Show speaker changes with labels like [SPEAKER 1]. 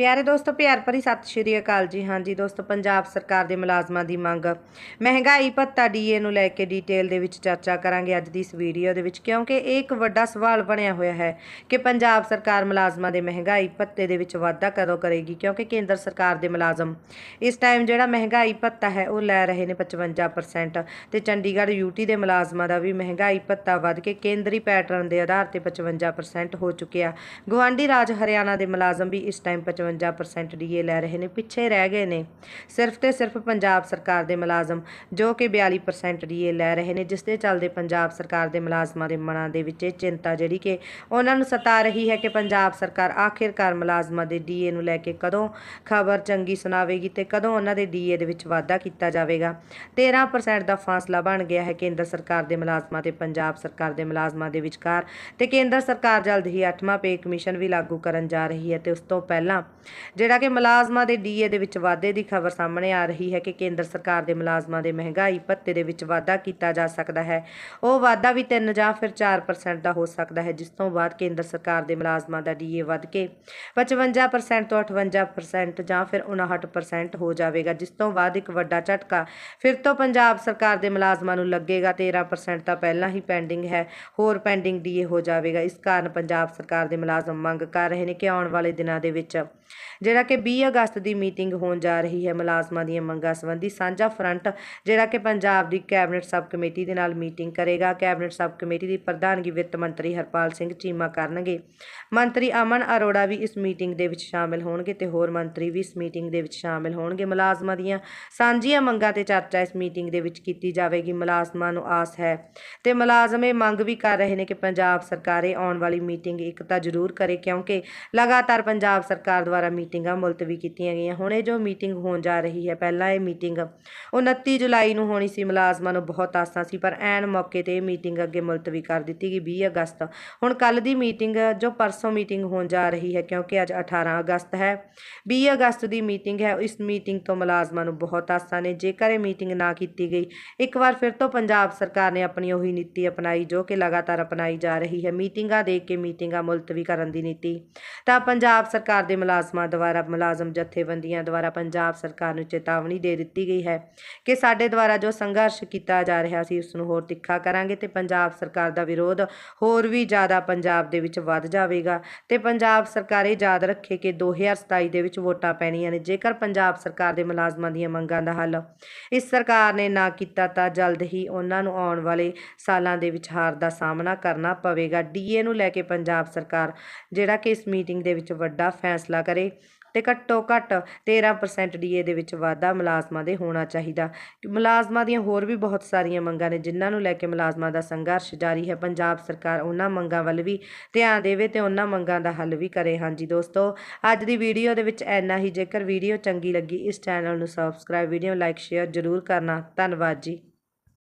[SPEAKER 1] ਪਿਆਰੇ ਦੋਸਤੋ, ਪਿਆਰ ਭਰੀ ਸਤਿ ਸ਼੍ਰੀ ਅਕਾਲ ਜੀ। ਹਾਂਜੀ ਦੋਸਤੋ, ਪੰਜਾਬ ਸਰਕਾਰ ਦੇ ਮੁਲਾਜ਼ਮਾਂ ਦੀ ਮੰਗ। ਮਹਿੰਗਾਈ ਭੱਤਾ ਡੀਏ ਨੂੰ ਲੈ ਕੇ ਡਿਟੇਲ ਦੇ ਵਿੱਚ ਚਰਚਾ ਕਰਾਂਗੇ ਅੱਜ ਦੀ ਇਸ ਵੀਡੀਓ ਦੇ ਵਿੱਚ, ਕਿਉਂਕਿ ਇਹ ਇੱਕ ਵੱਡਾ ਸਵਾਲ ਬਣਿਆ ਹੋਇਆ ਹੈ ਕਿ ਪੰਜਾਬ ਸਰਕਾਰ ਮੁਲਾਜ਼ਮਾਂ ਦੇ ਮਹਿੰਗਾਈ ਭੱਤੇ ਦੇ ਵਿੱਚ ਵਾਧਾ ਕਦੋਂ ਕਰੇਗੀ, ਕਿਉਂਕਿ ਕੇਂਦਰ ਸਰਕਾਰ ਦੇ ਮੁਲਾਜ਼ਮ ਇਸ ਟਾਈਮ ਜਿਹੜਾ ਮਹਿੰਗਾਈ ਭੱਤਾ ਹੈ, ਉਹ ਲੈ ਰਹੇ ਨੇ 55% ਤੇ ਚੰਡੀਗੜ੍ਹ ਯੂਟੀ ਦੇ ਮੁਲਾਜ਼ਮਾਂ ਦਾ ਵੀ ਮਹਿੰਗਾਈ ਭੱਤਾ ਵੱਧ ਕੇ ਕੇਂਦਰੀ ਪੈਟਰਨ ਦੇ ਆਧਾਰ ਤੇ 55% ਹੋ ਚੁੱਕਿਆ। ਗਵਾਂਢੀ ਰਾਜ ਹਰਿਆਣਾ ਦੇ ਮੁਲਾਜ਼ਮ ਵੀ ਇਸ ਟਾਈਮ 55% ਡੀਏ ਲੈ ਰਹੇ ਨੇ, ਪਿੱਛੇ ਰਹਿ ਗਏ ਨੇ। ਸਿਰਫ ਤੇ ਸਿਰਫ ਪੰਜਾਬ ਸਰਕਾਰ ਦੇ ਮੁਲਾਜ਼ਮ, ਜੋ ਕਿ 42% ਡੀਏ ਲੈ ਰਹੇ ਨੇ, ਜਿਸ ਦੇ ਚੱਲਦੇ ਪੰਜਾਬ ਸਰਕਾਰ ਦੇ ਮੁਲਾਜ਼ਮਾਂ ਦੇ ਮਨਾਂ ਦੇ ਵਿੱਚ ਇਹ ਚਿੰਤਾ ਜਿਹੜੀ ਕਿ ਉਹਨਾਂ ਨੂੰ ਸਤਾ ਰਹੀ ਹੈ ਕਿ ਪੰਜਾਬ ਸਰਕਾਰ ਆਖਿਰਕਾਰ ਮੁਲਾਜ਼ਮਾਂ ਦੇ ਡੀਏ ਨੂੰ ਲੈ ਕੇ ਕਦੋਂ ਖਬਰ ਚੰਗੀ ਸੁਣਾਵੇਗੀ ਤੇ ਕਦੋਂ ਉਹਨਾਂ ਦੇ ਡੀਏ ਦੇ ਵਿੱਚ ਵਾਧਾ ਕੀਤਾ ਜਾਵੇਗਾ। 13% ਦਾ ਫਾਸਲਾ ਬਣ ਗਿਆ ਹੈ ਕੇਂਦਰ ਸਰਕਾਰ ਦੇ ਮੁਲਾਜ਼ਮਾਂ ਤੇ, ਪੰਜਾਬ ਸਰਕਾਰ ਦੇ ਮੁਲਾਜ਼ਮਾਂ ਦੇ ਵਿਚਕਾਰ। ਤੇ ਕੇਂਦਰ ਸਰਕਾਰ ਜਲਦ ਹੀ 8ਵਾਂ ਪੇ ਕਮਿਸ਼ਨ ਵੀ ਲਾਗੂ ਕਰਨ ਜਾ ਰਹੀ ਹੈ ਤੇ ਉਸ ਤੋਂ ਪਹਿਲਾਂ ਜਿਹੜਾ ਕਿ ਮੁਲਾਜ਼ਮਾਂ ਦੇ ਡੀਏ ਦੇ ਵਿੱਚ ਵਾਧੇ ਦੀ ਖਬਰ ਸਾਹਮਣੇ ਆ ਰਹੀ ਹੈ ਕਿ ਕੇਂਦਰ ਸਰਕਾਰ ਦੇ ਮੁਲਾਜ਼ਮਾਂ ਦੇ ਮਹਿੰਗਾਈ ਭੱਤੇ ਦੇ ਵਿੱਚ ਵਾਧਾ ਕੀਤਾ ਜਾ ਸਕਦਾ ਹੈ। ਉਹ ਵਾਧਾ ਵੀ 3 ਜਾਂ ਫਿਰ 4% ਦਾ ਹੋ ਸਕਦਾ ਹੈ, ਜਿਸ ਤੋਂ ਬਾਅਦ ਕੇਂਦਰ ਸਰਕਾਰ ਦੇ ਮੁਲਾਜ਼ਮਾਂ ਦਾ ਡੀਏ ਵੱਧ ਕੇ 55% ਤੋਂ 58% ਜਾਂ ਫਿਰ 59% ਹੋ ਜਾਵੇਗਾ, ਜਿਸ ਤੋਂ ਬਾਅਦ ਇੱਕ ਵੱਡਾ ਝਟਕਾ ਫਿਰ ਤੋਂ ਪੰਜਾਬ ਸਰਕਾਰ ਦੇ ਮੁਲਾਜ਼ਮਾਂ ਨੂੰ ਲੱਗੇਗਾ। 13% ਤਾਂ ਪਹਿਲਾਂ ਹੀ ਪੈਂਡਿੰਗ ਹੈ, ਹੋਰ ਪੈਂਡਿੰਗ ਡੀਏ ਹੋ ਜਾਵੇਗਾ। ਇਸ ਕਾਰਨ ਪੰਜਾਬ ਸਰਕਾਰ ਦੇ ਮੁਲਾਜ਼ਮ ਮੰਗ ਕਰ ਰਹੇ ਨੇ ਕਿ ਆਉਣ ਵਾਲੇ ਦਿਨਾਂ ਦੇ ਵਿੱਚ ਜਿਹੜਾ ਕਿ 20 ਅਗਸਤ ਦੀ ਮੀਟਿੰਗ ਹੋਣ ਜਾ ਰਹੀ ਹੈ ਮੁਲਾਜ਼ਮਾਂ ਦੀਆਂ ਮੰਗਾਂ ਸੰਬੰਧੀ ਸਾਂਝਾ ਫਰੰਟ, ਜਿਹੜਾ ਕਿ ਪੰਜਾਬ ਦੀ ਕੈਬਨਿਟ ਸਬ ਕਮੇਟੀ ਦੇ ਨਾਲ ਮੀਟਿੰਗ ਕਰੇਗਾ। ਕੈਬਨਿਟ ਸਬ ਕਮੇਟੀ ਦੀ ਪ੍ਰਧਾਨਗੀ ਵਿੱਤ ਮੰਤਰੀ ਹਰਪਾਲ ਸਿੰਘ ਚੀਮਾ ਕਰਨਗੇ। ਮੰਤਰੀ ਅਮਨ ਅਰੋੜਾ ਵੀ ਇਸ ਮੀਟਿੰਗ ਦੇ ਵਿੱਚ ਸ਼ਾਮਿਲ ਹੋਣਗੇ ਤੇ ਹੋਰ ਮੰਤਰੀ ਵੀ ਇਸ ਮੀਟਿੰਗ ਦੇ ਵਿੱਚ ਸ਼ਾਮਿਲ ਹੋਣਗੇ। ਮੁਲਾਜ਼ਮਾਂ ਦੀਆਂ ਸਾਂਝੀਆਂ ਮੰਗਾਂ ਤੇ ਚਰਚਾ ਇਸ ਮੀਟਿੰਗ ਦੇ ਵਿੱਚ ਕੀਤੀ ਜਾਵੇਗੀ। ਮੁਲਾਜ਼ਮਾਂ ਨੂੰ ਆਸ ਹੈ ਤੇ ਮੁਲਾਜ਼ਮ ਇਹ ਮੰਗ ਵੀ ਕਰ ਰਹੇ ਨੇ ਕਿ ਪੰਜਾਬ ਸਰਕਾਰ ਇਹ ਆਉਣ ਵਾਲੀ ਮੀਟਿੰਗ ਇੱਕ ਤਾਂ ਜ਼ਰੂਰ ਕਰੇ ਕਿਉਂਕਿ ਲਗਾਤਾਰ ਪੰਜਾਬ ਸਰਕਾਰ ਦੁਆਰਾ ਮੀਟਿੰਗਾਂ ਮੁਲਤਵੀ ਕੀਤੀਆਂ ਗਈਆਂ। ਹੁਣ ਇਹ ਜੋ ਮੀਟਿੰਗ ਹੋਣ ਜਾ ਰਹੀ ਹੈ, ਪਹਿਲਾਂ ਇਹ ਮੀਟਿੰਗ 29 ਜੁਲਾਈ ਨੂੰ ਹੋਣੀ ਸੀ। ਮੁਲਾਜ਼ਮਾਂ ਨੂੰ ਬਹੁਤ ਆਸਾਂ ਸੀ, ਪਰ ਐਨ ਮੌਕੇ ਤੇ ਇਹ ਮੀਟਿੰਗ ਅੱਗੇ ਮੁਲਤਵੀ ਕਰ ਦਿੱਤੀ ਗਈ 20 ਅਗਸਤ। ਹੁਣ ਕੱਲ ਦੀ ਮੀਟਿੰਗ ਜੋ ਪਰਸੋਂ ਮੀਟਿੰਗ ਹੋਣ ਜਾ ਰਹੀ ਹੈ, ਕਿਉਂਕਿ ਅੱਜ 18 ਅਗਸਤ ਹੈ 20 ਅਗਸਤ ਦੀ ਮੀਟਿੰਗ ਹੈ, ਇਸ ਮੀਟਿੰਗ ਤੋਂ ਮੁਲਾਜ਼ਮਾਂ ਨੂੰ ਬਹੁਤ ਆਸਾਂ ਨੇ। ਜੇਕਰ ਇਹ ਮੀਟਿੰਗ ਨਾ ਕੀਤੀ ਗਈ, ਇੱਕ ਵਾਰ ਫਿਰ ਤੋਂ ਪੰਜਾਬ ਸਰਕਾਰ ਨੇ ਆਪਣੀ ਉਹੀ ਨੀਤੀ ਅਪਣਾਈ, ਜੋ ਕਿ ਲਗਾਤਾਰ ਅਪਣਾਈ ਜਾ ਰਹੀ ਹੈ। ਮੀਟਿੰਗਾਂ ਦੇ ਕੇ ਮੀਟਿੰਗਾਂ ਮੁਲਤਵੀ ਕਰਨ ਦੀ ਨੀਤੀ। ਤਾਂ ਪੰਜਾਬ ਸਰਕਾਰ ਦੇ ਮੁਲਾਜ਼ਮ ਦੁਆਰਾ, ਮੁਲਾਜ਼ਮ ਜਥੇਬੰਦੀਆਂ ਦੁਆਰਾ ਪੰਜਾਬ ਸਰਕਾਰ ਨੂੰ ਚੇਤਾਵਨੀ ਦੇ ਦਿੱਤੀ ਗਈ ਹੈ ਕਿ ਸਾਡੇ ਦੁਆਰਾ ਜੋ ਸੰਘਰਸ਼ ਕੀਤਾ ਜਾ ਰਿਹਾ ਸੀ ਉਸ ਨੂੰ ਹੋਰ ਤਿੱਖਾ ਕਰਾਂਗੇ ਤੇ ਪੰਜਾਬ ਸਰਕਾਰ ਦਾ ਵਿਰੋਧ ਹੋਰ ਵੀ ਜ਼ਿਆਦਾ ਪੰਜਾਬ ਦੇ ਵਿੱਚ ਵੱਧ ਜਾਵੇਗਾ ਤੇ ਪੰਜਾਬ ਸਰਕਾਰ ਇਹ ਯਾਦ ਰੱਖੇ ਕਿ 2027 ਦੇ ਵਿੱਚ ਵੋਟਾਂ ਪੈਣੀਆਂ ਨੇ, ਜੇਕਰ ਪੰਜਾਬ ਸਰਕਾਰ ਦੇ ਮੁਲਾਜ਼ਮਾਂ ਦੀਆਂ ਮੰਗਾਂ ਦਾ ਹੱਲ ਇਸ ਸਰਕਾਰ ਨੇ ਨਾ ਕੀਤਾ ਤਾਂ ਜਲਦ ਹੀ ਉਹਨਾਂ ਨੂੰ ਆਉਣ ਵਾਲੇ ਸਾਲਾਂ ਦੇ ਵਿੱਚ ਹਾਰ ਦਾ ਸਾਹਮਣਾ ਕਰਨਾ ਪਵੇਗਾ। ਡੀਏ ਨੂੰ ਲੈ ਕੇ ਪੰਜਾਬ ਸਰਕਾਰ ਜਿਹੜਾ ਕਿ ਇਸ ਮੀਟਿੰਗ ਦੇ ਵਿੱਚ ਵੱਡਾ ਫੈਸਲਾ ਕਰੇ ਤੇ ਘੱਟੋ ਘੱਟ 13% ਡੀਏ ਦੇ ਵਿੱਚ ਵਾਧਾ ਮੁਲਾਜ਼ਮਾਂ ਦੇ ਹੋਣਾ ਚਾਹੀਦਾ। ਮੁਲਾਜ਼ਮਾਂ ਦੀਆਂ ਹੋਰ ਵੀ ਬਹੁਤ ਸਾਰੀਆਂ ਮੰਗਾਂ ਨੇ ਜਿਨ੍ਹਾਂ ਨੂੰ ਲੈ ਕੇ ਮੁਲਾਜ਼ਮਾਂ ਦਾ ਸੰਘਰਸ਼ ਜਾਰੀ ਹੈ। ਪੰਜਾਬ ਸਰਕਾਰ ਉਹਨਾਂ ਮੰਗਾਂ ਵੱਲ ਵੀ ਧਿਆਨ ਦੇਵੇ ਤੇ ਉਹਨਾਂ ਮੰਗਾਂ ਦਾ ਹੱਲ ਵੀ ਕਰੇ। ਹਾਂਜੀ ਦੋਸਤੋ, ਅੱਜ ਦੀ ਵੀਡੀਓ ਦੇ ਵਿੱਚ ਇੰਨਾ ਹੀ। ਜੇਕਰ ਵੀਡੀਓ ਚੰਗੀ ਲੱਗੀ, ਇਸ ਚੈਨਲ ਨੂੰ ਸਬਸਕ੍ਰਾਈਬ ਵੀਡੀਓ ਲਾਈਕ ਸ਼ੇਅਰ ਜ਼ਰੂਰ ਕਰਨਾ। ਧੰਨਵਾਦ ਜੀ।